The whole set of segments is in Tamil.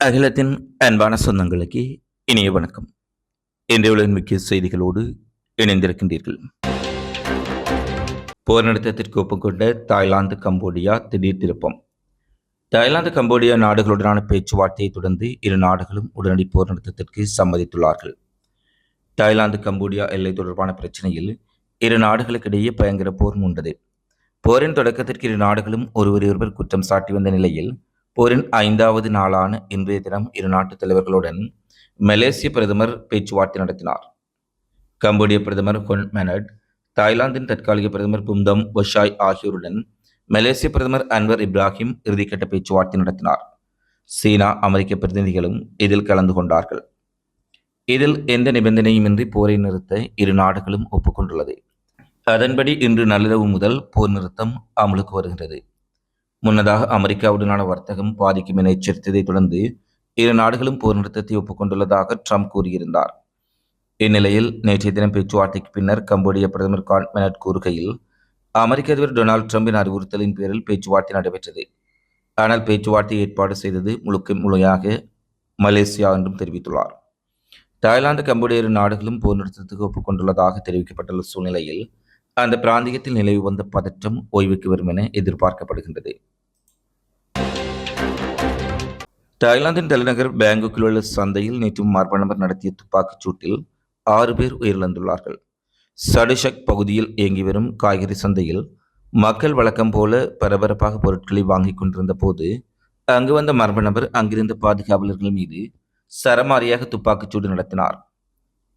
அகிலத்தின் அன்பான சொந்தங்களுக்கு இனிய வணக்கம். இன்றைய உலகின் முக்கிய செய்திகளோடு இணைந்திருக்கின்றீர்கள். போர் நிறுத்தத்திற்கு ஒப்புக்கொண்ட தாய்லாந்து கம்போடியா திடீர் திருப்பம். தாய்லாந்து கம்போடியா நாடுகளுடனான பேச்சுவார்த்தையை தொடர்ந்து இரு நாடுகளும் உடனடி போர் நிறுத்தத்திற்கு சம்மதித்துள்ளார்கள். தாய்லாந்து கம்போடியா எல்லை தொடர்பான பிரச்சனையில் இரு நாடுகளுக்கிடையே பயங்கர போர் மூண்டது. போரின் தொடக்கத்திற்கு இரு நாடுகளும் ஒருவரையொருவர் குற்றம் சாட்டி வந்த நிலையில் போரின் ஐந்தாவது நாளான இன்றைய தினம் இரு நாட்டு தலைவர்களுடன் மலேசிய பிரதமர் பேச்சுவார்த்தை நடத்தினார். கம்போடிய பிரதமர் ஹொன் மெனட் தாய்லாந்தின் தற்காலிக பிரதமர் பும்தம் ஒஷாய் ஆகியோருடன் மலேசிய பிரதமர் அன்வர் இப்ராஹிம் இறுதிக்கட்ட பேச்சுவார்த்தை நடத்தினார். சீனா அமெரிக்க பிரதிநிதிகளும் இதில் கலந்து கொண்டார்கள். இதில் எந்த நிபந்தனையுமின்றி போரை நிறுத்த இரு நாடுகளும் ஒப்புக்கொண்டுள்ளது. அதன்படி இன்று நள்ளிரவு முதல் போர் நிறுத்தம் அமலுக்கு வருகிறது முன்னதாக அமெரிக்காவுடனான வர்த்தகம் பாதிக்கும் என எச்சரித்ததை தொடர்ந்து இரு நாடுகளும் போர் நிறுத்தத்தை ஒப்புக்கொண்டுள்ளதாக ட்ரம்ப் கூறியிருந்தார். இந்நிலையில் நேற்றைய தினம் பேச்சுவார்த்தைக்கு பின்னர் கம்போடிய பிரதமர் கான் மெனட் கூறுகையில் அமெரிக்க அதிபர் டொனால்டு டிரம்பின் அறிவுறுத்தலின் பேரில் பேச்சுவார்த்தை நடைபெற்றது. ஆனால் பேச்சுவார்த்தை ஏற்பாடு செய்தது முழுக்க முழுமையாக மலேசியா என்றும் தெரிவித்துள்ளார். தாய்லாந்து கம்போடிய இரு நாடுகளும் போர் நிறுத்தத்துக்கு ஒப்புக்கொண்டுள்ளதாக தெரிவிக்கப்பட்டுள்ள சூழ்நிலையில் அந்த பிராந்தியத்தில் நிலவி வந்த பதற்றம் ஓய்வுக்கு வரும் என எதிர்பார்க்கப்படுகின்றது. தாய்லாந்தின் தலைநகர் பேங்காக்கில் உள்ள சந்தையில் நேற்று மர்ம நபர் நடத்திய துப்பாக்கிச் சூட்டில் ஆறு பேர் உயிரிழந்துள்ளார்கள். சடுஷக் பகுதியில் இயங்கி வரும் காய்கறி சந்தையில் மக்கள் வழக்கம் போல பரபரப்பாக பொருட்களை வாங்கிக் கொண்டிருந்த போது அங்கு வந்த மர்ம நபர் அங்கிருந்த பாதுகாவலர்கள் மீது சரமாரியாக துப்பாக்கிச்சூடு நடத்தினார்.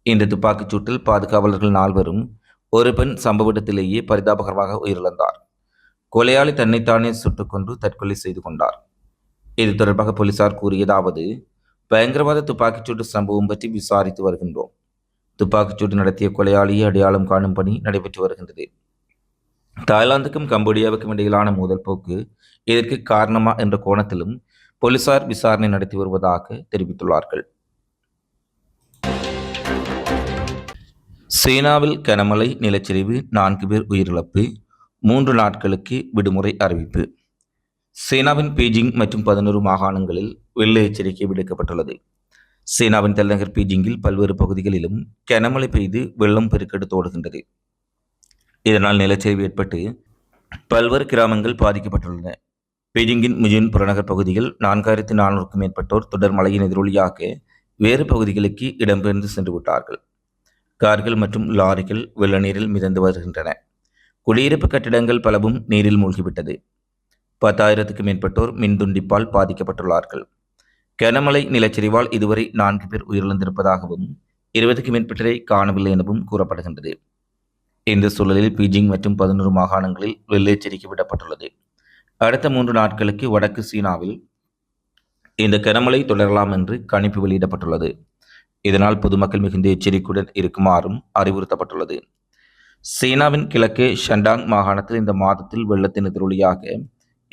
இந்த துப்பாக்கிச் சூட்டில் பாதுகாவலர்கள் நால்வரும் ஒரு பெண் சம்பவ இடத்திலேயே பரிதாபகரமாக உயிரிழந்தார். கொலையாளி தன்னைத்தானே சுட்டுக்கொண்டு தற்கொலை செய்து கொண்டார். இது தொடர்பாக போலீசார் கூறியதாவது பயங்கரவாத துப்பாக்கிச்சூட்டு சம்பவம் பற்றி விசாரித்து வருகின்றோம். துப்பாக்கிச்சூட்டு நடத்திய கொலையாளியை அடையாளம் காணும் பணி நடைபெற்று வருகின்றது. தாய்லாந்துக்கும் கம்போடியாவுக்கும் இடையிலான மோதல் போக்கு இதற்கு காரணமா என்ற கோணத்திலும் போலீசார் விசாரணை நடத்தி வருவதாக தெரிவித்துள்ளார்கள். சீனாவில் கனமழை நிலச்சரிவு நான்கு பேர் உயிரிழப்பு மூன்று நாட்களுக்கு விடுமுறை அறிவிப்பு. சீனாவின் பீஜிங் மற்றும் பதினோரு மாகாணங்களில் வெள்ள எச்சரிக்கை விடுக்கப்பட்டுள்ளது. சீனாவின் தலைநகர் பீஜிங்கில் பல்வேறு பகுதிகளிலும் கனமழை பெய்து வெள்ளம் பெருக்கெடுத்து ஓடுகின்றது. இதனால் நிலச்சரிவு ஏற்பட்டு பல்வேறு கிராமங்கள் பாதிக்கப்பட்டுள்ளன. பீஜிங்கின் முஜின் புறநகர் பகுதியில் நான்காயிரத்தி நானூறுக்கும் மேற்பட்டோர் தொடர் மழையின் எதிரொலியாக வேறு பகுதிகளுக்கு இடம்பெயர்ந்து சென்று விட்டார்கள். கார்கள் மற்றும் லாரிகள் வெள்ள நீரில் மிதந்து வருகின்றன. குடியிருப்பு கட்டிடங்கள் பலவும் நீரில் மூழ்கிவிட்டது. பத்தாயிரத்துக்கும் மேற்பட்டோர் மின்துண்டிப்பால் பாதிக்கப்பட்டுள்ளார்கள். கனமழை நிலச்சரிவால் இதுவரை நான்கு பேர் உயிரிழந்திருப்பதாகவும் இருபதுக்கும் மேற்பட்டரை காணவில்லை எனவும் கூறப்படுகின்றது. இந்த சூழலில் பீஜிங் மற்றும் பதினோரு மாகாணங்களில் வெள்ள எச்சரிக்கை விடப்பட்டுள்ளது. அடுத்த மூன்று நாட்களுக்கு வடக்கு சீனாவில் இந்த கனமழை தொடரலாம் என்று கணிப்பு வெளியிடப்பட்டுள்ளது. இதனால் பொதுமக்கள் மிகுந்த எச்சரிக்கையுடன் இருக்குமாறும் அறிவுறுத்தப்பட்டுள்ளது. சீனாவின் கிழக்கே ஷண்டாங் மாகாணத்தில் இந்த மாதத்தில் வெள்ளத்தின் எதிரொலியாக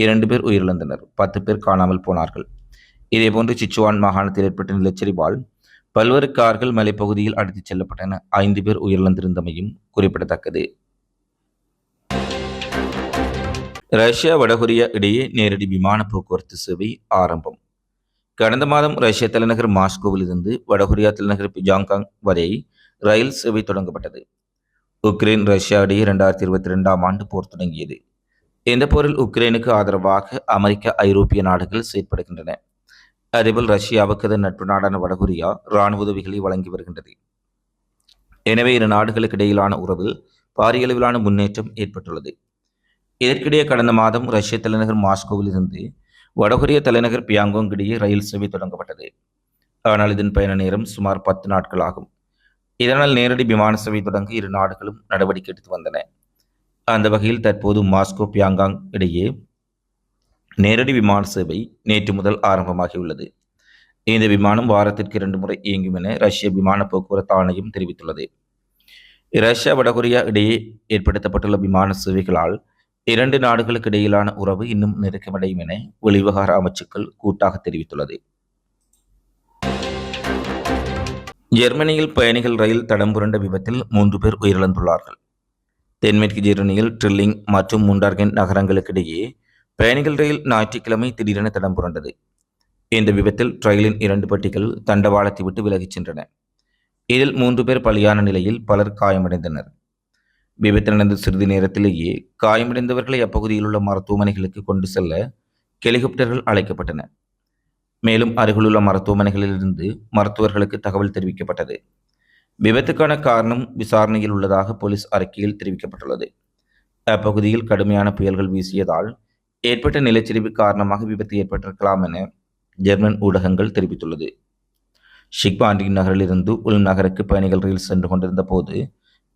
இரண்டு பேர் உயிரிழந்தனர். பத்து பேர் காணாமல் போனார்கள். இதேபோன்று சிச்சுவான் மாகாணத்தில் ஏற்பட்ட நிலச்சரிவால் பல்வேறு கார்கள் மலைப்பகுதியில் அடித்துச் செல்லப்பட்டன. ஐந்து பேர் உயிரிழந்திருந்தமையும் குறிப்பிடத்தக்கது. ரஷ்யா வடகொரியா இடையே நேரடி விமான போக்குவரத்து சேவை ஆரம்பம். கடந்த மாதம் ரஷ்ய தலைநகர் மாஸ்கோவில் இருந்து வடகொரியா தலைநகர் பிஜாங்காங் வரை ரயில் சேவை தொடங்கப்பட்டது. உக்ரைன் ரஷ்யா இடையே இரண்டாயிரத்தி இருபத்தி ரெண்டாம் ஆண்டு போர் தொடங்கியது. இந்த போரில் உக்ரைனுக்கு ஆதரவாக அமெரிக்க ஐரோப்பிய நாடுகள் செயற்படுகின்றன. அதேபோல் ரஷ்யாவுக்கு அதன் நட்பு நாடான வடகொரியா இராணுவ உதவிகளை வழங்கி வருகின்றது. எனவே இரு நாடுகளுக்கு இடையிலான உறவில் பாரிய அளவிலான முன்னேற்றம் ஏற்பட்டுள்ளது. இதற்கிடையே கடந்த மாதம் ரஷ்ய தலைநகர் மாஸ்கோவில் இருந்து வடகொரிய தலைநகர் பியாங்கோங் இடையே ரயில் சேவை தொடங்கப்பட்டது. ஆனால் இதன் பயண நேரம் சுமார் பத்து நாட்கள் ஆகும். இதனால் நேரடி விமான சேவை தொடங்க இரு நாடுகளும் நடவடிக்கை எடுத்து வந்தன. அந்த வகையில் தற்போது மாஸ்கோ பியாங்காங் இடையே நேரடி விமான சேவை நேற்று முதல் ஆரம்பமாகியுள்ளது. இந்த விமானம் வாரத்திற்கு இரண்டு முறை இயங்கும் என ரஷ்ய விமான போக்குவரத்து ஆணையம் தெரிவித்துள்ளது. ரஷ்யா வடகொரியா இடையே ஏற்படுத்தப்பட்டுள்ள விமான சேவைகளால் இரண்டு நாடுகளுக்கு இடையிலான உறவு இன்னும் நெருக்கமடையும் என வெளிவிவகார அமைச்சுக்கள் கூட்டாக தெரிவித்துள்ளது. ஜெர்மனியில் பயணிகள் ரயில் தடம் புரண்ட விபத்தில் மூன்று பேர் உயிரிழந்துள்ளார்கள். தென்மேற்கு ஜெர்மனியில் ட்ரில்லிங் மற்றும் முண்டார்கன் நகரங்களுக்கிடையே பயணிகள் ரயில் ஞாயிற்றுக்கிழமை திடீரென தடம் புரண்டது. இந்த விபத்தில் ரயிலின் இரண்டு பெட்டிகள் தண்டவாளத்தை விட்டு விலகிச் சென்றன. இதில் மூன்று பேர் பலியான நிலையில் பலர் காயமடைந்தனர். விபத்து நடந்த சிறிது நேரத்திலேயே காயமடைந்தவர்களை அப்பகுதியில் உள்ள மருத்துவமனைகளுக்கு கொண்டு செல்ல ஹெலிகாப்டர்கள் அழைக்கப்பட்டன. மேலும் அருகிலுள்ள மருத்துவமனைகளிலிருந்து மருத்துவர்களுக்கு தகவல் தெரிவிக்கப்பட்டது. விபத்துக்கான காரணம் விசாரணையில் உள்ளதாக போலீஸ் அறிக்கையில் தெரிவிக்கப்பட்டுள்ளது. அப்பகுதியில் கடுமையான புயல்கள் வீசியதால் ஏற்பட்ட நிலச்சரிவு காரணமாக விபத்து ஏற்பட்டிருக்கலாம் என ஜெர்மன் ஊடகங்கள் தெரிவித்துள்ளது. ஷிக்பாண்டிங் நகரிலிருந்து உள் நகருக்கு பயணிகள் ரயில் சென்று கொண்டிருந்த போது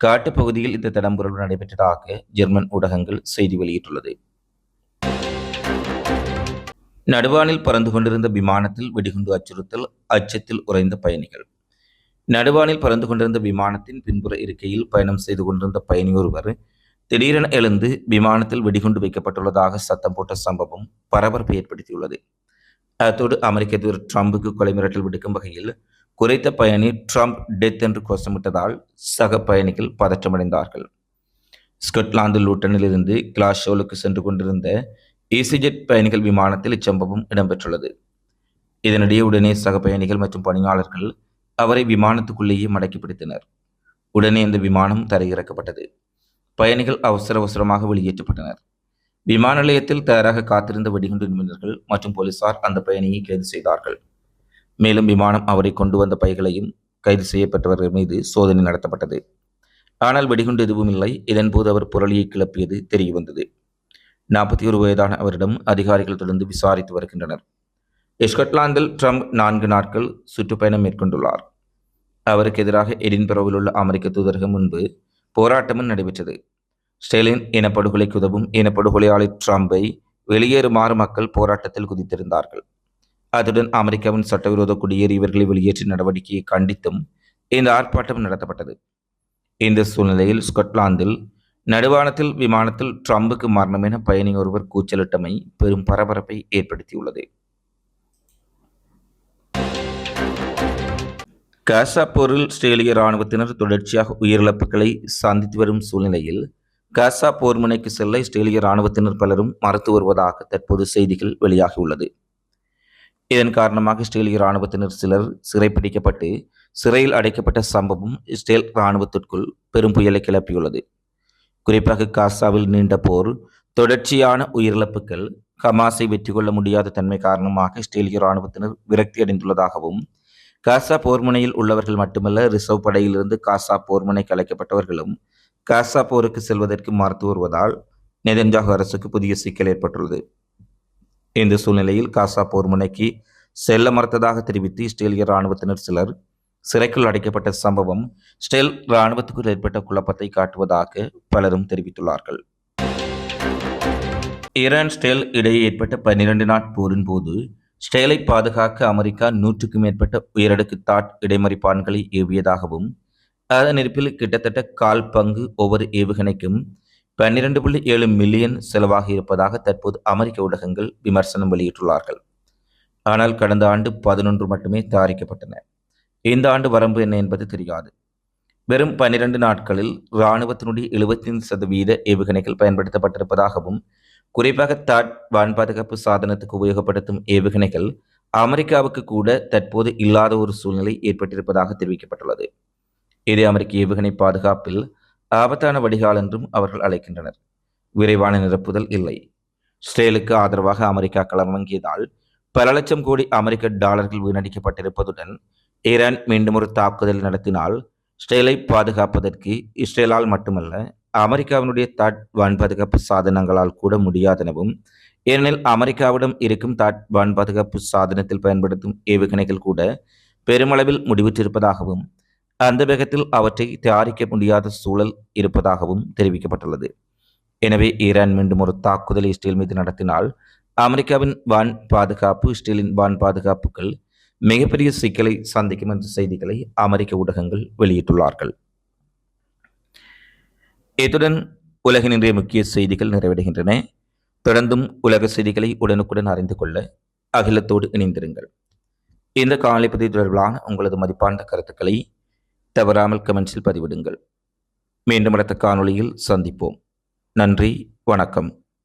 காட்டுப்பகுதியில் இந்த தடம்புரல் நடைபெற்றதாக ஜெர்மன் ஊடகங்கள் செய்தி வெளியிட்டுள்ளது. நடுவானில் பறந்து கொண்டிருந்த விமானத்தில் வெடிகுண்டு அச்சுறுத்தல் அச்சத்தில் உறைந்த பயணிகள். நடுவானில் பறந்து கொண்டிருந்த விமானத்தின் பின்புற இருக்கையில் பயணம் செய்து கொண்டிருந்த பயணி ஒருவர் திடீரென எழுந்து விமானத்தில் வெடிகுண்டு வைக்கப்பட்டுள்ளதாக சத்தம் போட்ட சம்பவம் பரபரப்பை ஏற்படுத்தியுள்ளது. அத்தோடு அமெரிக்க அதிபர் ட்ரம்புக்கு கொலை மிரட்டல் விடுக்கும் வகையில் குறைத்த பயணி ட்ரம்ப் டெத் என்று கோஷமிட்டதால் சக பயணிகள் பதற்றமடைந்தார்கள். ஸ்கொட்லாந்து லூட்டனில் இருந்து கிளாஷோலுக்கு சென்று கொண்டிருந்த ஈசிஜெட் பயணிகள் விமானத்தில் இச்சம்பவம் இடம்பெற்றுள்ளது. இதனிடையே உடனே சக பயணிகள் மற்றும் பணியாளர்கள் அவரை விமானத்துக்குள்ளேயே மடக்கி பிடித்தனர் உடனே இந்த விமானம் தரையிறக்கப்பட்டது. பயணிகள் அவசர அவசரமாக வெளியேற்றப்பட்டனர். விமான நிலையத்தில் தயாராக காத்திருந்த வெடிகுண்டு நிபுணர்கள் மற்றும் போலீசார் அந்த பயணியை கைது செய்தார்கள். மேலும் விமானம் அவரை கொண்டு வந்த பைகளையும் கைது செய்யப்பட்டவர்கள் மீது சோதனை நடத்தப்பட்டது. ஆனால் வெடிகுண்டு எதுவும் இல்லை. இதன்போது அவர் புரளியை கிளப்பியது தெரியவந்தது. நாற்பத்தி ஒரு வயதான அவரிடம் அதிகாரிகள் தொடர்ந்து விசாரித்து வருகின்றனர். ஸ்கொட்லாந்தில் ட்ரம்ப் நான்கு நாட்கள் சுற்றுப்பயணம் மேற்கொண்டுள்ளார். அவருக்கு எதிராக எடின்பரோவில் உள்ள அமெரிக்க தூதரகம் முன்பு போராட்டமும் நடைபெற்றது. ஸ்டெலின் இனப்படுகொலைக்கு உதவும் இனப்படுகொலையாளி ட்ரம்பை வெளியேறுமாறு மக்கள் போராட்டத்தில் குதித்திருந்தார்கள். அத்துடன் அமெரிக்காவின் சட்டவிரோத குடியேறியவர்களை வெளியேற்ற நடவடிக்கையை கண்டித்தும் இந்த ஆர்ப்பாட்டம் நடத்தப்பட்டது. இந்த சூழ்நிலையில் ஸ்கொட்லாந்தில் நடுவானத்தில் விமானத்தில் ட்ரம்புக்கு மரணம் என பயணி ஒருவர் கூச்சலிட்டமை பெரும் பரபரப்பை ஏற்படுத்தியுள்ளது. காசா போரில் ஸ்ரேலிய இராணுவத்தினர் தொடர்ச்சியாக உயிரிழப்புகளை சந்தித்து வரும் சூழ்நிலையில் காசா போர் முனைக்கு செல்ல இஸ்ரேலிய இராணுவத்தினர் பலரும் மறுத்து வருவதாக தற்போது செய்திகள் வெளியாகியுள்ளது. இதன் காரணமாக இஸ்ரேலிய இராணுவத்தினர் சிலர் சிறைப்பிடிக்கப்பட்டு சிறையில் அடைக்கப்பட்ட சம்பவம் இஸ்ரேல் இராணுவத்திற்குள் பெரும் புயலை கிளப்பியுள்ளது. குறிப்பாக காசாவில் நீண்ட போர் தொடர்ச்சியான உயிரிழப்புகள் ஹமாஸை வெற்றி கொள்ள முடியாத தன்மை காரணமாக இஸ்ரேலிய இராணுவத்தினர் விரக்தி அடைந்துள்ளதாகவும் காசா போர்முனையில் உள்ளவர்கள் மட்டுமல்ல ரிசர்வ் படையிலிருந்து காசா போர்முனை கலைக்கப்பட்டவர்களும் காசா போருக்கு செல்வதற்கு மறுத்து வருவதால் நெதன்ஜாகு அரசுக்கு புதிய சிக்கல் ஏற்பட்டுள்ளது. இந்த சூழ்நிலையில் காசா போர்முனைக்கு செல்ல மறுத்ததாக தெரிவித்து இஸ்ரேலிய இராணுவத்தினர் சிலர் சிறைக்குள் அடைக்கப்பட்ட சம்பவம் ஸ்டெல் இராணுவத்துக்குள் ஏற்பட்ட குழப்பத்தை காட்டுவதாக பலரும் தெரிவித்துள்ளார்கள். ஈரான் ஸ்டெல் இடையே ஏற்பட்ட பன்னிரண்டு நாட் போரின் போது ஸ்டேலை பாதுகாக்க அமெரிக்கா நூற்றுக்கும் மேற்பட்ட உயரடுக்கு தாட் இடைமறிப்பான்களை ஏவியதாகவும் அதன் இருப்பில் கிட்டத்தட்ட கால் பங்கு ஒவ்வொரு ஏவுகணைக்கும் பன்னிரண்டு புள்ளி ஏழு மில்லியன் செலவாகி இருப்பதாக தற்போது அமெரிக்க ஊடகங்கள் விமர்சனம் வெளியிட்டுள்ளார்கள். ஆனால் கடந்த ஆண்டு பதினொன்று மட்டுமே தயாரிக்கப்பட்டன. இந்த ஆண்டு வரம்பு என்ன என்பது தெரியாது. வெறும் பன்னிரண்டு நாட்களில் இராணுவத்தினுடைய எழுபத்தி சதவீத ஏவுகணைகள் பயன்படுத்தப்பட்டிருப்பதாகவும் குறிப்பாக தாட் வான் பாதுகாப்பு சாதனத்துக்கு உபயோகப்படுத்தும் ஏவுகணைகள் அமெரிக்காவுக்கு கூட தற்போது இல்லாத ஒரு சூழ்நிலை ஏற்பட்டிருப்பதாக தெரிவிக்கப்பட்டுள்ளது. இது அமெரிக்க ஏவுகணை பாதுகாப்பில் ஆபத்தான வடிகால் என்றும் அவர்கள் அழைக்கின்றனர். விரைவான நிரப்புதல் இல்லை. ஸ்ரேலுக்கு ஆதரவாக அமெரிக்கா களமிறங்கியதால் பல லட்சம் கோடி அமெரிக்க டாலர்கள் வீணடிக்கப்பட்டிருப்பதுடன் ஈரான் மீண்டும் ஒரு தாக்குதல் நடத்தினால் இஸ்ரேலை பாதுகாப்பதற்கு இஸ்ரேலால் மட்டுமல்ல அமெரிக்காவினுடைய தாட் வான் பாதுகாப்பு சாதனங்களால் கூட முடியாதெனவும் ஏனெனில் அமெரிக்காவிடம் இருக்கும் தாட் வான் பாதுகாப்பு சாதனத்தில் பயன்படுத்தும் ஏவுகணைகள் கூட பெருமளவில் முடிவுற்றிருப்பதாகவும் அந்த வேகத்தில் அவற்றை தயாரிக்க முடியாத சூழல் இருப்பதாகவும் தெரிவிக்கப்பட்டுள்ளது. எனவே ஈரான் மீண்டும் ஒரு தாக்குதலை இஸ்ரேல் மீது நடத்தினால் அமெரிக்காவின் வான் பாதுகாப்பு இஸ்ரேலின் வான் பாதுகாப்புகள் மிகப்பெரிய சிக்கலை சந்திக்கும் என்ற செய்திகளை அமெரிக்க ஊடகங்கள் வெளியிட்டுள்ளார்கள். இத்துடன் உலகின் இன்றைய முக்கிய செய்திகள் நிறைவடைகின்றன? தொடர்ந்தும் உலக செய்திகளை உடனுக்குடன் அறிந்து கொள்ள அகிலத்தோடு இணைந்திருங்கள். இந்த காலைப்பதிவு தொடர்பிலான உங்களது மதிப்பான கருத்துக்களை தவறாமல் கமெண்ட்ஸில் பதிவிடுங்கள். மீண்டும் அடுத்த காணொளியில் சந்திப்போம். நன்றி வணக்கம்.